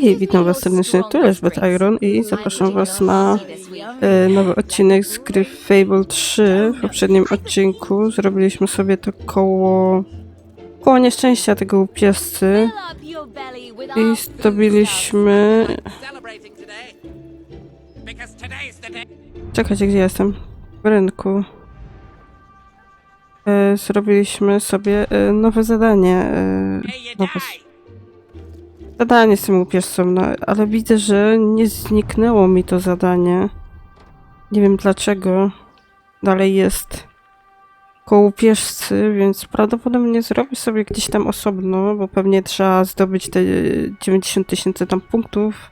Hej, witam was serdecznie, tu Elizabeth Iron i zapraszam was na e, nowy odcinek z gry Fable 3. W poprzednim odcinku zrobiliśmy sobie to koło, koło nieszczęścia tego upiescy i day. Czekajcie, gdzie jestem? W rynku. E, zrobiliśmy sobie e, nowe zadanie. E, nowe. Zadanie z tym no, ale widzę, że nie zniknęło mi to zadanie. Nie wiem dlaczego. Dalej jest koło pieszcy, więc prawdopodobnie zrobię sobie gdzieś tam osobno, bo pewnie trzeba zdobyć te 90 tysięcy tam punktów,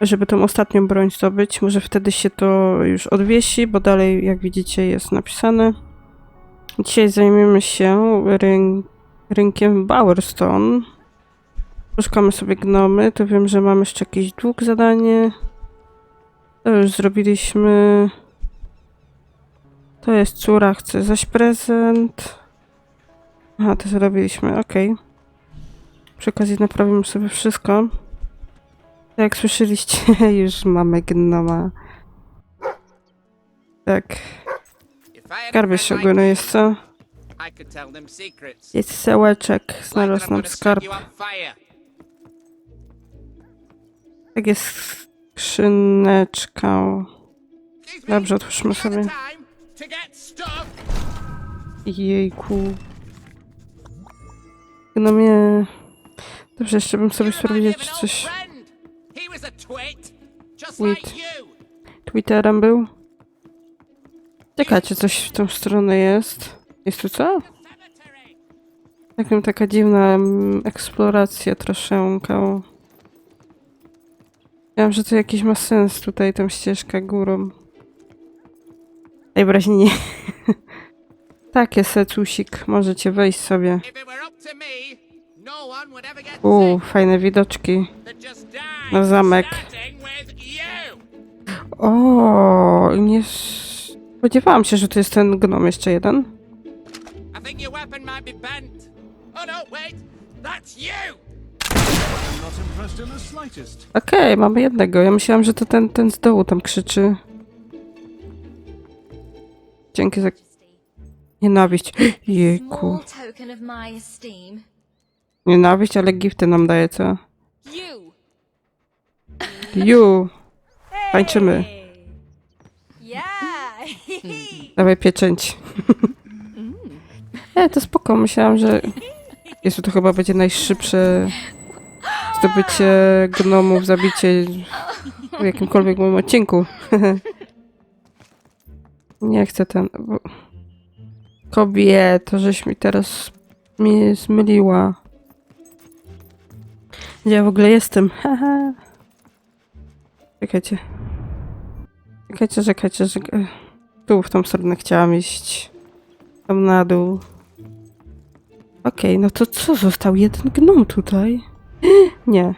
żeby tą ostatnią broń zdobyć. Może wtedy się to już odwiesi, bo dalej, jak widzicie, jest napisane. Dzisiaj zajmiemy się ryn rynkiem Bowerstone. Poszukamy sobie gnomy, to wiem, że mamy jeszcze jakiś dług zadanie. To już zrobiliśmy. To jest córa, chce zaś prezent. Aha, to zrobiliśmy, okej. Przy okazji naprawimy sobie wszystko. Tak Jak słyszeliście, już mamy gnoma. Tak, skarby like ogólnie jest co? Jest sełeczek, znalazł nam skarb. Tak jest me, Dobrze, otwórzmy sobie. Jejku. No mnie... Dobrze, jeszcze bym sobie me czy coś you. Twitterem był. Czekajcie, coś w tą stronę jest. Jest tu co? Takim taka dziwna mm, eksploracja troszeczkę. Ja wiem, że to jakiś ma sens tutaj, tą ścieżka górą. Najwyraźniej nie. Takie secusik, możecie wejść sobie. No Uuu, sick. fajne widoczki. Na zamek. O, nie spodziewałam się, że to jest ten gnom jeszcze jeden. I think your weapon might be bent. Oh no, wait, that's you. Okej, mamy jednego. Ja myślałam, że to ten, ten z dołu tam krzyczy. Dzięki za nienawiść. Jejku. Nienawiść, ale gifty nam daje, co? You. Tańczymy. Dawaj pieczęć. E, to spoko. Myślałam, że... Jezu, to chyba będzie najszybsze zdobycie gnomów, zabicie w jakimkolwiek moim odcinku. Nie chcę ten... bo- Kobieto, żeś mi teraz mnie zmyliła. Gdzie ja w ogóle jestem? Czekajcie. Czekajcie, czekajcie, czekajcie. Tu w tą stronę chciałam iść. Tam na dół. Okej, no to co? Został jeden gnom tutaj? Nie.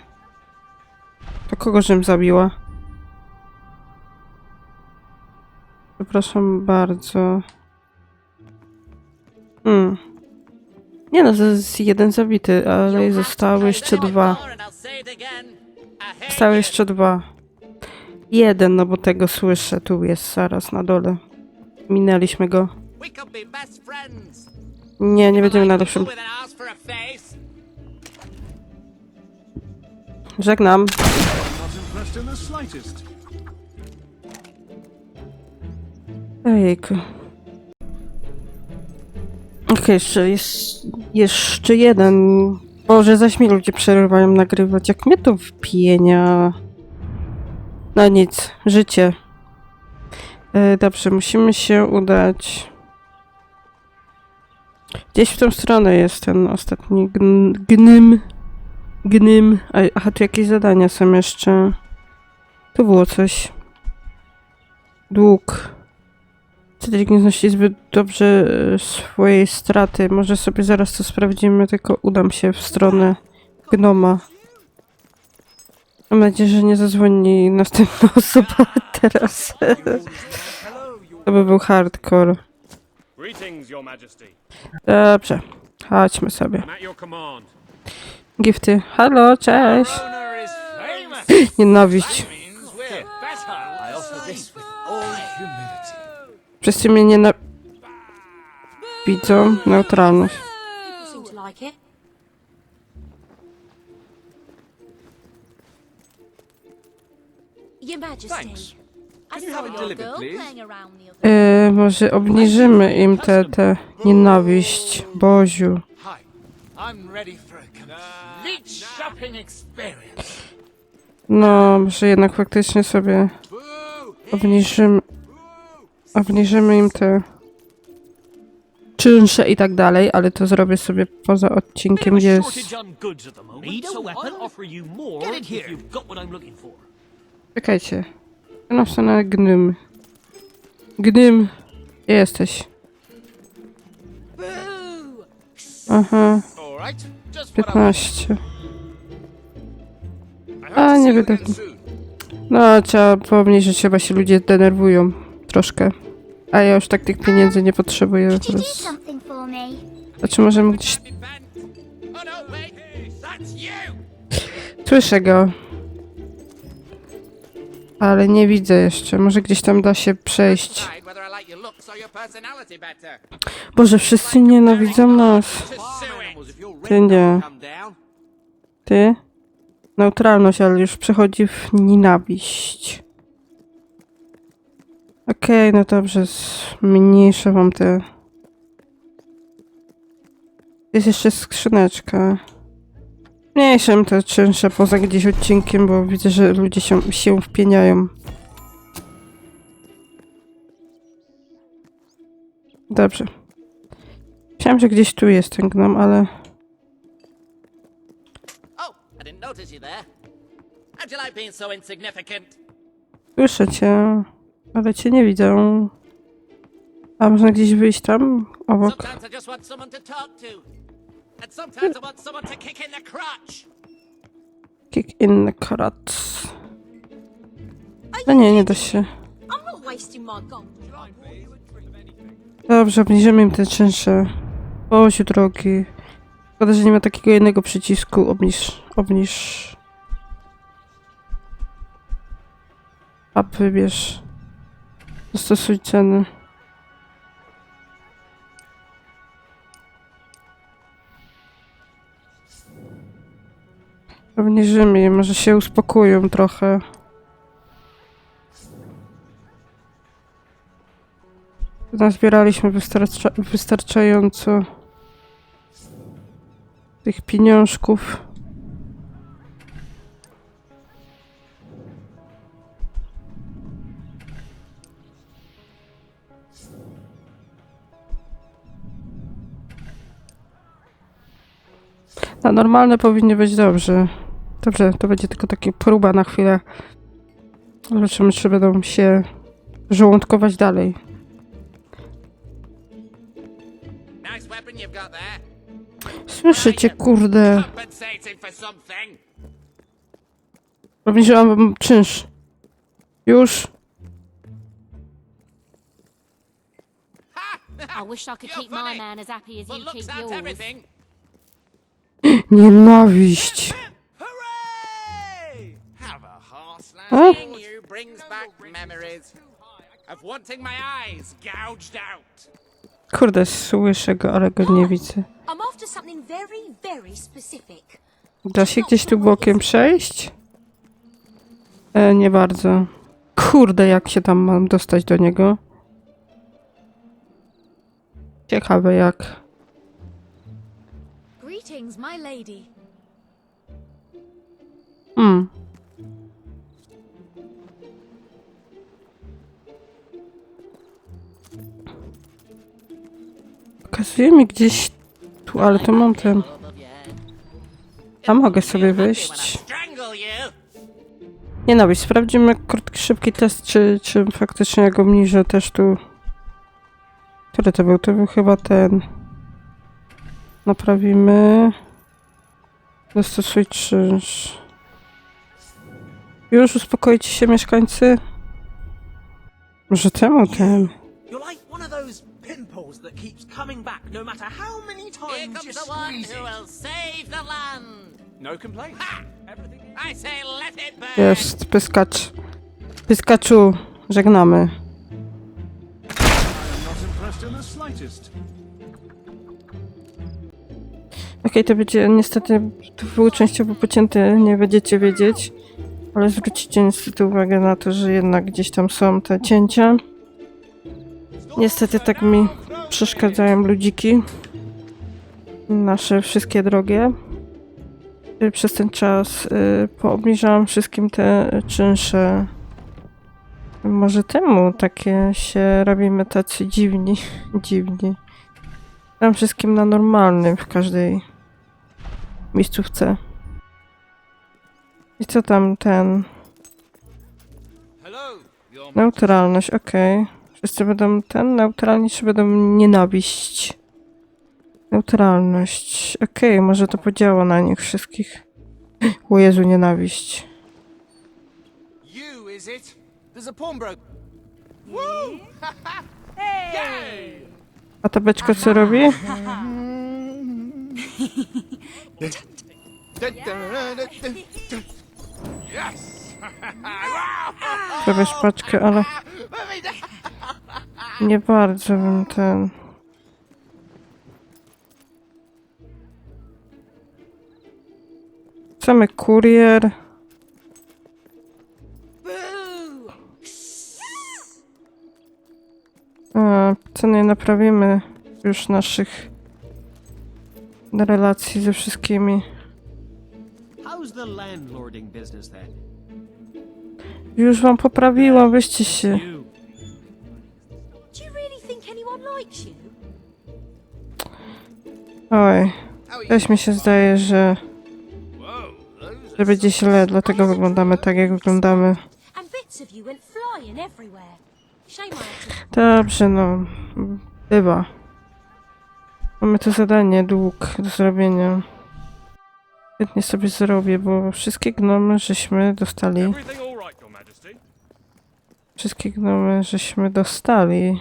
To kogo żem zabiła? Przepraszam bardzo. Hmm. Nie no, to jest jeden zabity, ale zostały jeszcze dwa. Zostały jeszcze dwa. Jeden, no bo tego słyszę. Tu jest zaraz na dole. Minęliśmy go. Nie, nie będziemy na Żegnam. Ojejku. Okej, jeszcze jest jeszcze jeden. Boże, zaś mi ludzie przerywają nagrywać. Jak mnie to wpienia. No nic, życie. E, dobrze, musimy się udać. Gdzieś w tą stronę jest ten ostatni gn gnym. Gnym. Aha, tu jakieś zadania są jeszcze. Tu było coś. Dług. Cedric nie znosi zbyt dobrze e, swojej straty. Może sobie zaraz to sprawdzimy, tylko udam się w stronę gnoma. Mam nadzieję, że nie zadzwoni następna osoba teraz. To by był hardcore. Dobrze, chodźmy sobie. Gifty. Halo, cześć. Nienawiść. Wszyscy mnie. Neutralność. Around the other Yy, może obniżymy im te, te nienawiść. Boziu. I'm ready for a complete shopping experience. No, może jednak faktycznie sobie obniżymy, obniżymy im te czynsze i tak dalej, ale to zrobię sobie poza odcinkiem, gdzie jest... Czekajcie. No w stronę Gnym. Gnym. Gdzie jesteś? Aha, All right. Just what I want. 15. I hope A, nie soon. No, trzeba pomniejszyć, chyba się ludzie denerwują. Troszkę. A ja już tak tych pieniędzy nie potrzebuję teraz. me? Znaczy możemy gdzieś... Might be Ale nie widzę jeszcze. Może gdzieś tam da się przejść. Boże, wszyscy nienawidzą nas. Ty nie. Ty? Neutralność, ale już przechodzi w nienawiść. Okej, no dobrze, zmniejszę wam te... Jest jeszcze skrzyneczka. Mniejszym te czynsze poza gdzieś odcinkiem, bo widzę, że ludzie się, się wpieniają. Dobrze. Myślałem, że gdzieś tu jest ten gnom, ale... Oh? Słyszę cię, ale cię nie widzę. A można gdzieś wyjść tam obok? Kick in the crotch. Kick in the carrots. No nie, nie da się. Dobrze, obniżymy im te czynsze. Boziu drogi. Szkoda, że nie ma takiego jednego przycisku. Obniż, obniż. A wybierz. Dostosuj ceny. Obniżymy je, może się uspokoją trochę. Nazbieraliśmy wystarcza wystarczająco tych pieniążków. Na normalne powinny być dobrze. Dobrze, to będzie tylko taka próba na chwilę. Zobaczymy, czy będą się żołądkować dalej. Cię, kurde. Obniżyłam wam czynsz. Już. I Seeing you brings back memories of wanting my eyes gouged out. Kurde, słyszę go, ale go nie widzę. I'm after something very, very specific. Da się gdzieś tu bokiem przejść? E, nie bardzo. Kurde, jak się tam mam dostać do niego? Ciekawe jak. Greetings, my lady. Hmm. Pokazuje mi gdzieś tu, ale to mam ten. A mogę sobie wyjść. You. Nienawiść. Sprawdzimy krótki, szybki test, czy, czy faktycznie jak obniżę też tu... Który to był? To był chyba ten... Naprawimy... Dostosuj czynsz. Już uspokoicie się mieszkańcy? Może temu ten... Pimples that keeps coming back no matter how many Here times you comes the one squeeze who it. will save the land. No complaints. Ha! Everything I say let it burn. Jest, pyskacz. Pyskaczu, żegnamy. I am not impressed in the slightest. Okej, to będzie niestety, to był częściowo pocięty, nie będziecie wiedzieć, ale zwrócicie niestety uwagę na to, że jednak gdzieś tam są te cięcia. Niestety tak mi przeszkadzają ludziki. Nasze wszystkie drogie. Y, Przez ten czas y, poobniżałam wszystkim te czynsze. Może temu takie się robimy tacy dziwni, dziwni. Tam wszystkim na normalnym w każdej miejscówce. I co tam ten? Neutralność, okej. Wszyscy będą ten neutralni, czy będą nienawiść? Neutralność. Okej, może to podziała na nich wszystkich. O Jezu, nienawiść. You, is it? There's a pawnbroker. A ta beczka co robi? Yes! Robisz paczkę, ale nie bardzo bym ten... Samy kurier. A, co nie naprawimy już naszych relacji ze wszystkimi. Już wam poprawiłam, weźcie się. Oj, też mi się zdaje, że, że będzie źle, dlatego wyglądamy tak, jak wyglądamy. Dobrze, no. Bywa. Mamy to zadanie, dług do zrobienia. Chętnie sobie zrobię, bo wszystkie gnomy żeśmy dostali. Wszystkie gnomy żeśmy dostali.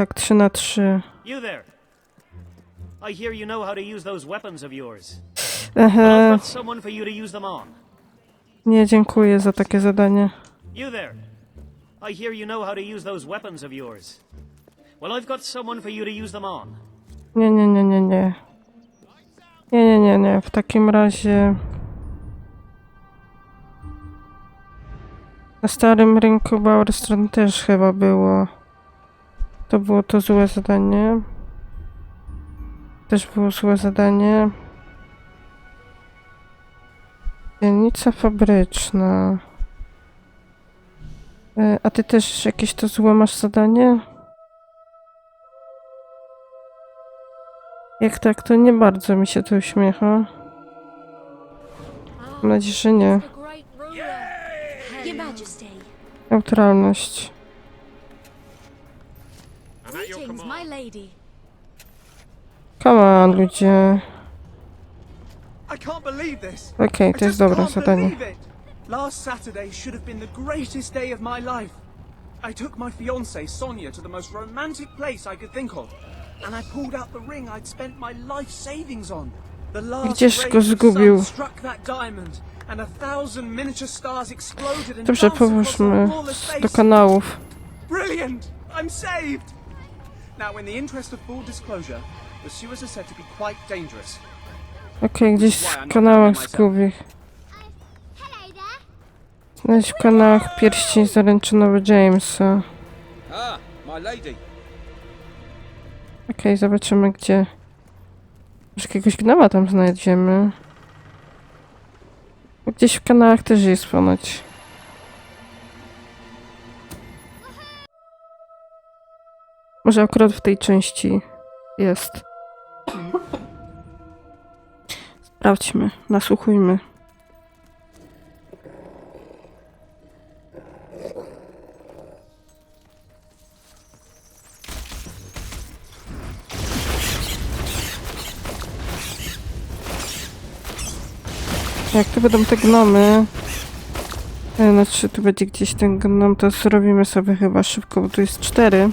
Tak, 3 na 3. You there. I hear you know how to use those weapons of yours. Ehe, I've got someone for you to use them on. nie dziękuję za takie zadanie. You there. I hear you know how to use those weapons of yours. Well, I've got someone for you to use them on. Nie, nie, nie, nie, nie. Nie, nie, nie, nie. W takim razie. Na starym rynku Bauerstron też chyba było. To było to złe zadanie. Też było złe zadanie. Dzielnica fabryczna. E, A ty też jakieś to złe masz zadanie? Jak tak, to nie bardzo mi się to uśmiecha. Mam nadzieję, że nie. Neutralność. I'm at your Greetings, my lady. Come on, ludzie. I can't believe this. Okej, I to jest dobre can't zadanie. believe it. Last Saturday should have been the greatest day of my life. I took my fiancée Sonia to the most romantic place I could think of, and I pulled out the ring I'd spent my life savings on. The last Gdzież rays go of sun struck that diamond, and a thousand miniature stars exploded and Dobrze, danced across the połóżmy flawless do face. kanałów. Brilliant! I'm saved! Now, in the interest of full disclosure, the sewers are said to be quite dangerous. Okej, gdzieś w kanałach zgubił. Znajdź w kanałach pierścień zaręczynowy Jamesa. Ah, my lady. Okej, zobaczymy gdzie. Może jakiegoś gnoma tam znajdziemy. Bo Gdzieś w kanałach też jest ponoć. Może akurat w tej części jest. Sprawdźmy, nasłuchujmy. Jak tu będą te gnomy, e, znaczy tu będzie gdzieś ten gnom, to zrobimy sobie chyba szybko, bo tu jest cztery.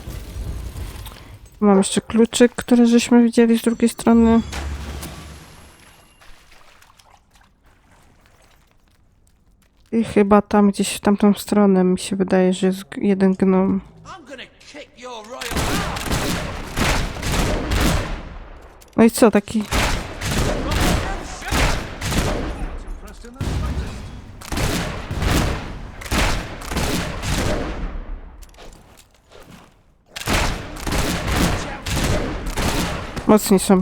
Mam jeszcze kluczyk, który żeśmy widzieli z drugiej strony. I chyba tam gdzieś w tamtą stronę mi się wydaje, że jest jeden gnom. No i co, taki Mocni są.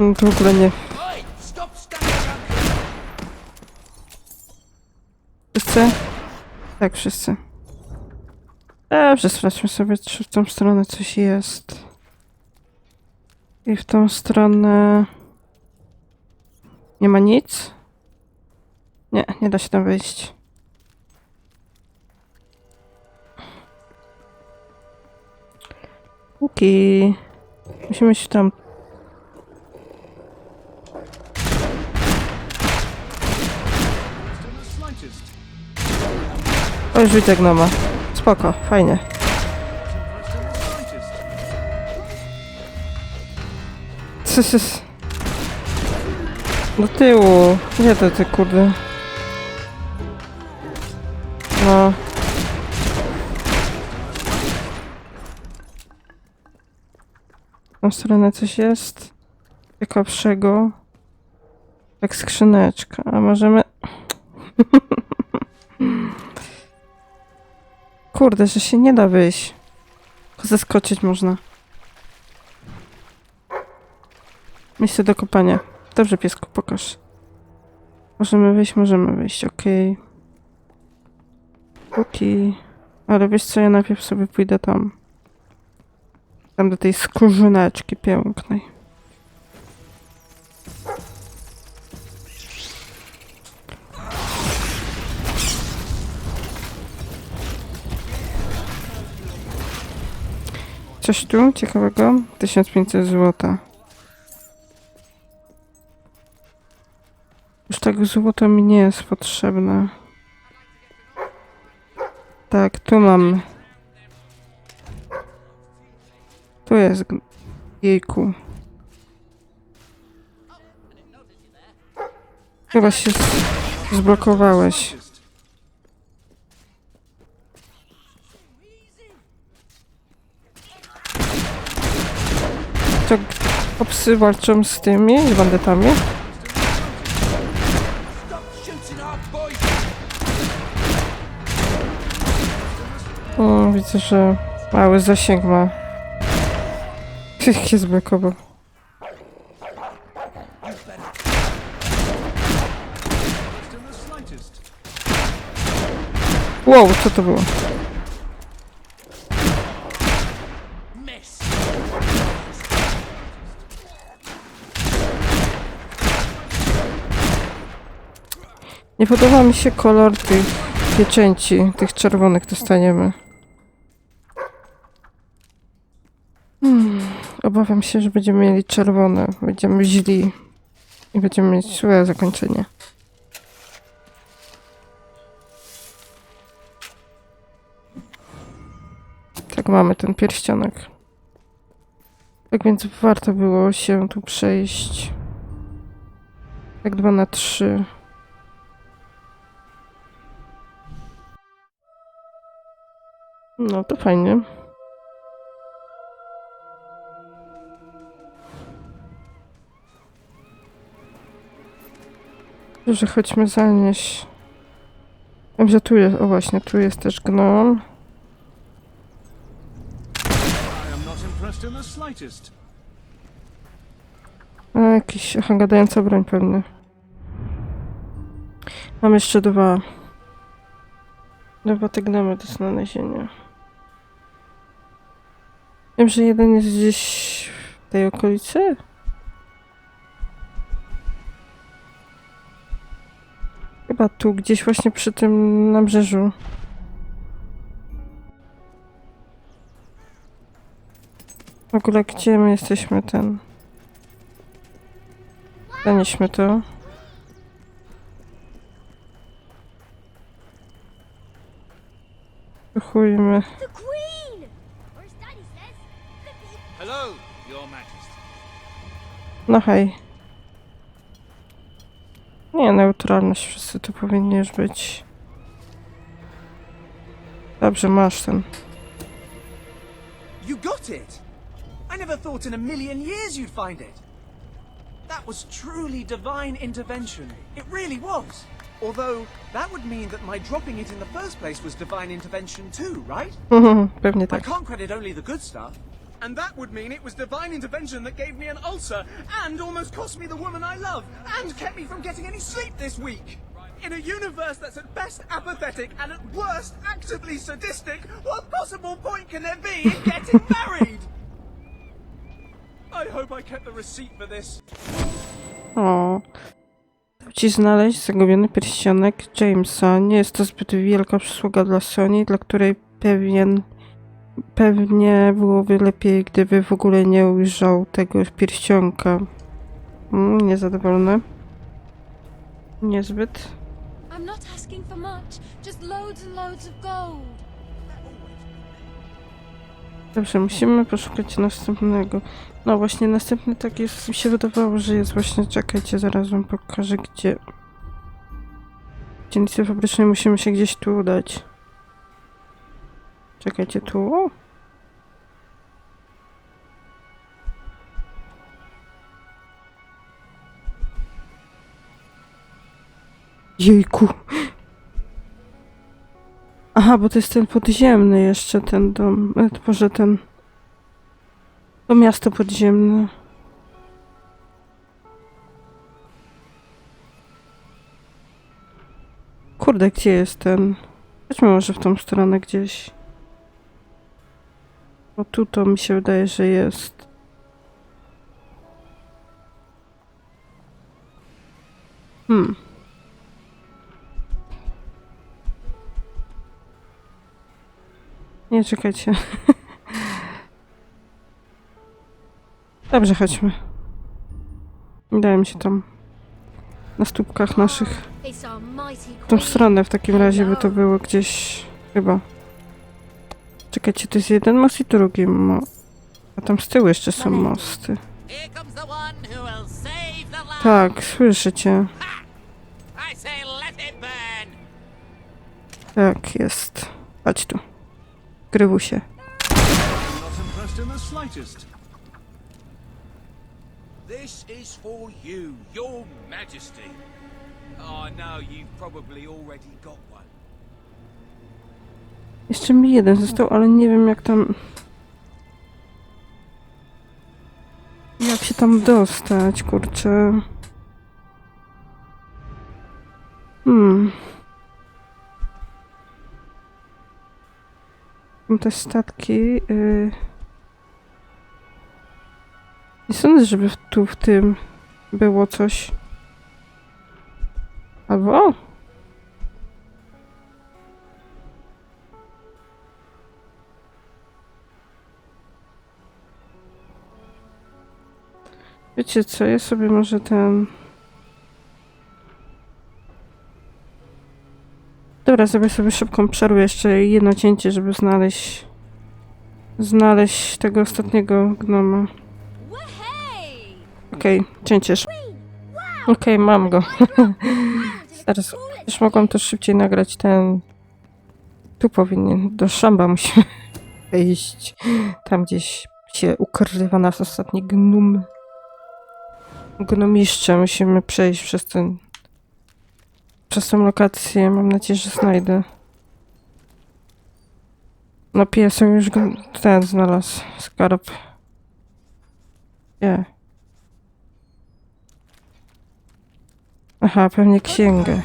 No to w ogóle nie. Wszyscy? Tak, wszyscy. Dobrze, sprawdźmy sobie, czy w tą stronę coś jest. I w tą stronę... Nie ma nic? Nie, nie da się tam wejść. Łuki. Musimy się tam... In the slightest. O, już widzę gnoma. Spoko, fajnie. Impressed in the slightest. Sys, sys. Do tyłu. Gdzie to ty kurde? No. Tą stronę coś jest ciekawszego. Jak skrzyneczka. A możemy... Kurde, że się nie da wyjść. Zeskoczyć można. Miejsce do kopania. Dobrze, piesku, pokaż. Możemy wyjść, możemy wyjść, okej. Okej. Ale wiesz co, ja najpierw sobie pójdę tam. Tam do tej skórzyneczki pięknej. Coś tu ciekawego? 1500 złota. Już tak złoto mi nie jest potrzebne. Tak, tu mam. Tu jest. Jejku. Chyba się zblokowałeś. To obsy walczą z tymi, z boys. O, widzę, że mały zasięg ma. Ich się zblokował. Wow, co to było? Nie podoba mi się kolor tych pieczęci, tych czerwonych dostaniemy. Hmm, obawiam się, że będziemy mieli czerwone, będziemy źli i będziemy mieć złe zakończenie. Tak mamy ten pierścionek. Tak więc warto było się tu przejść. Tak 2 na 3. No to fajnie. Dobrze, chodźmy zanieść. Wiem, że tu jest, o właśnie, tu jest też gnom. A, jakiś, aha, gadająca broń pewnie. Mam jeszcze dwa. Dwa te gnomy do znalezienia. Wiem, że jeden jest gdzieś w tej okolicy. Chyba tu, gdzieś właśnie przy tym nabrzeżu. W ogóle gdzie my jesteśmy ten? Zanieśmy to. Chujmy. The Queen! Or as Daddy says, Flippy. Hello, Your Majesty. No hej. Nie, neutralność wszyscy tu powinni już być. Dobrze, masz ten. You got it! I never thought in a million years you'd find it. That was truly divine intervention. It really was. Although, that would mean that my dropping it in the first place was divine intervention too, right? Pewnie I tak. can't credit only the good stuff. And that would mean it was divine intervention that gave me an ulcer, and almost cost me the woman I love, and kept me from getting any sleep this week. In a universe that's at best apathetic and at worst actively sadistic, what possible point can there be in getting married? I hope I kept the receipt for this. O. Dał ci znaleźć zagubiony pierścionek Jamesa. Nie jest to zbyt wielka przysługa dla Sony, dla której pewien pewnie byłoby lepiej, gdyby w ogóle nie ujrzał tego pierścionka. Mm, niezadowolony. Niezbyt. I'm not asking for much, just loads and loads of gold. Dobrze, musimy poszukać następnego. No właśnie, następny tak jest, mi się wydawało, że jest właśnie, czekajcie, zaraz wam pokażę, gdzie... Dzielnicy fabrycznej musimy się gdzieś tu udać. Czekajcie, tu? Jejku! Aha, bo to jest ten podziemny jeszcze, ten dom. E, Boże, ten... To miasto podziemne. Kurde, gdzie jest ten? Chodźmy może w tą stronę gdzieś. Bo tu to mi się wydaje, że jest. Hmm. Nie, czekajcie. Dobrze, chodźmy. Dajmy się tam. Na stópkach naszych. W tą stronę w takim razie by to było gdzieś chyba. Czekajcie, to jest jeden most i drugi mo... A tam z tyłu jeszcze są mosty. Tak, słyszycie. Tak, jest. Chodź tu. The slightest. This is for you, your majesty. Oh no, you've probably already got one. Jeszcze mi jeden został, ale nie wiem jak tam... Jak się tam dostać, kurczę. Hmm. Te statki. Yy... Nie sądzę, żeby tu w tym było coś. Albo... Wiecie co, ja sobie może ten... Dobra, zrobię sobie szybką przerwę, jeszcze jedno cięcie, żeby znaleźć... Znaleźć tego ostatniego gnoma. Okej, cięcie. sz- Okej, mam go. Zaraz, już mogłam to szybciej nagrać ten... Tu powinien, do szamba musimy iść. Tam gdzieś się ukrywa nas ostatni gnum. Gnomiszcze, musimy przejść przez ten... Przez tą lokację, mam nadzieję, że znajdę. No piesek już ten znalazł, skarb. Nie. Aha, pewnie księgę.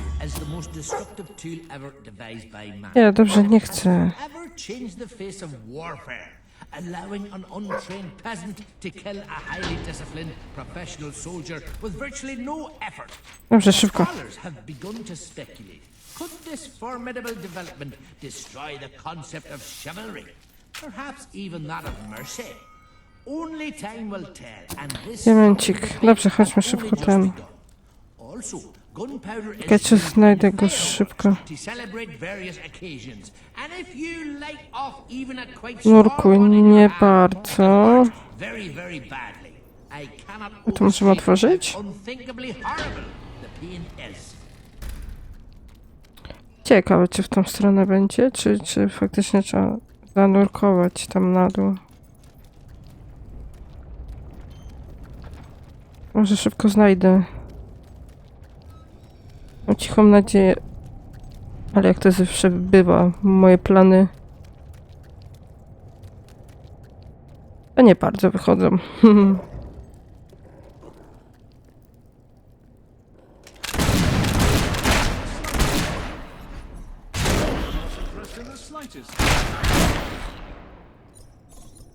Nie, dobrze, nie chcę. Ever changed the face of warfare, allowing an untrained peasant to kill a highly disciplined professional soldier with virtually no effort. Dobrze, szybko. Scholars have begun to speculate. Could this formidable development destroy the concept of chivalry? Perhaps even that of mercy? Only time will tell, and this Diamencik. Dobrze, chodźmy szybko ten. Also, used znajdę go szybko. To celebrate various occasions. And if you light off even a quite small Nurku, one in nie bardzo. A to możemy otworzyć? Ciekawe, czy w tą stronę będzie, czy, czy faktycznie trzeba zanurkować tam na dół. Może szybko znajdę. Mam cichą nadzieję. Ale jak to zawsze bywa, moje plany to nie bardzo wychodzą.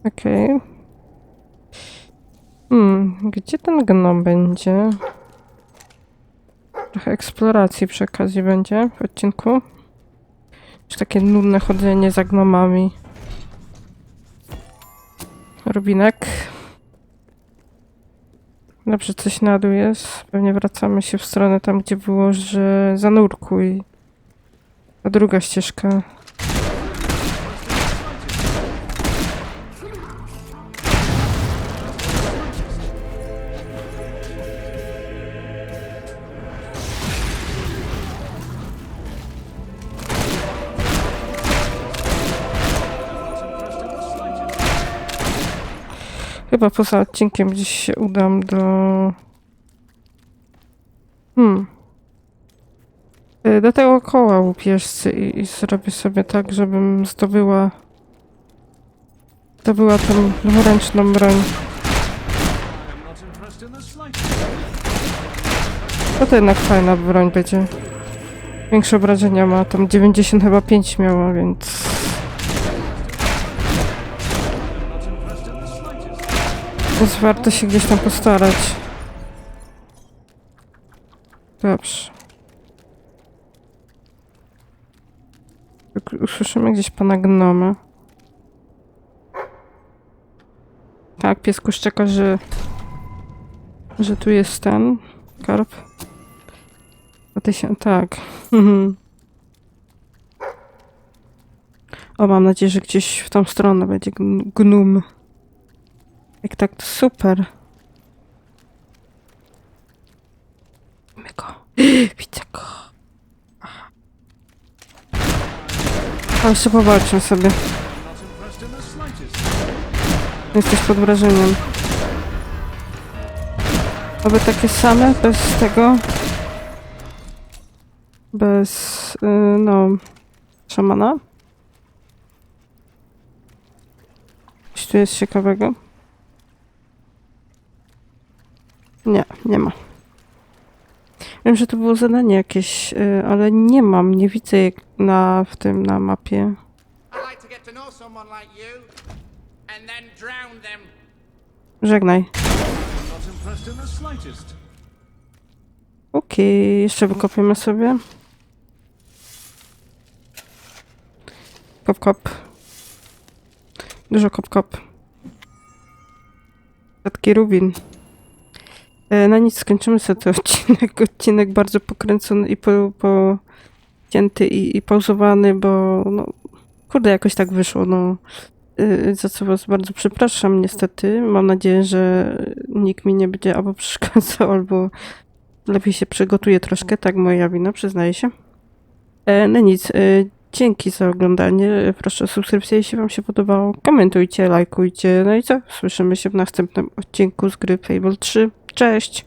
Okej. Hmm, gdzie ten gnom będzie? Trochę eksploracji przy okazji będzie w odcinku. Czy takie nudne chodzenie za gnomami. Rubinek. Dobrze, coś na dół jest. Pewnie wracamy się w stronę tam, gdzie było, że zanurkuj. A druga ścieżka. Chyba poza odcinkiem gdzieś się udam do... Hmm. Y, Do tego koła łupieżcy i, i zrobię sobie tak, żebym zdobyła... Zdobyła tą dwuręczną broń. To jednak fajna broń będzie. Większe obrażenia ma, tam 90 chyba 5 miała, więc... Więc warto się gdzieś tam postarać. Dobrze. Usłyszymy gdzieś pana gnoma. Tak, piesku szczeka, że... Że tu jest ten... Karp. A ty się... Tak. O, mam nadzieję, że gdzieś w tą stronę będzie gn- gnum. Jak tak, to super. Widzimy go. Widzę go. Ale jeszcze powalczmy sobie. Jesteś pod wrażeniem. Oby takie same, bez tego. Bez, y, no, szamana. Coś tu jest ciekawego? Nie, nie ma. Wiem, że to było zadanie jakieś, y, ale nie mam, nie widzę jak na, w tym, na mapie. Żegnaj. Okej, jeszcze wykopiemy sobie. Kop, kop. Dużo kop, kop. Rzadki rubin. E, na nic, skończymy sobie ten odcinek. Odcinek bardzo pokręcony i po, pocięty i, i pauzowany, bo no, kurde, jakoś tak wyszło, no. E, Za co was bardzo przepraszam, niestety. Mam nadzieję, że nikt mi nie będzie albo przeszkadzał, albo lepiej się przygotuję troszkę, tak moja wina, przyznaję się. No nic, dzięki za oglądanie. Proszę o subskrypcję, jeśli wam się podobało. Komentujcie, lajkujcie. No i co? Słyszymy się w następnym odcinku z gry Fable 3. Cześć!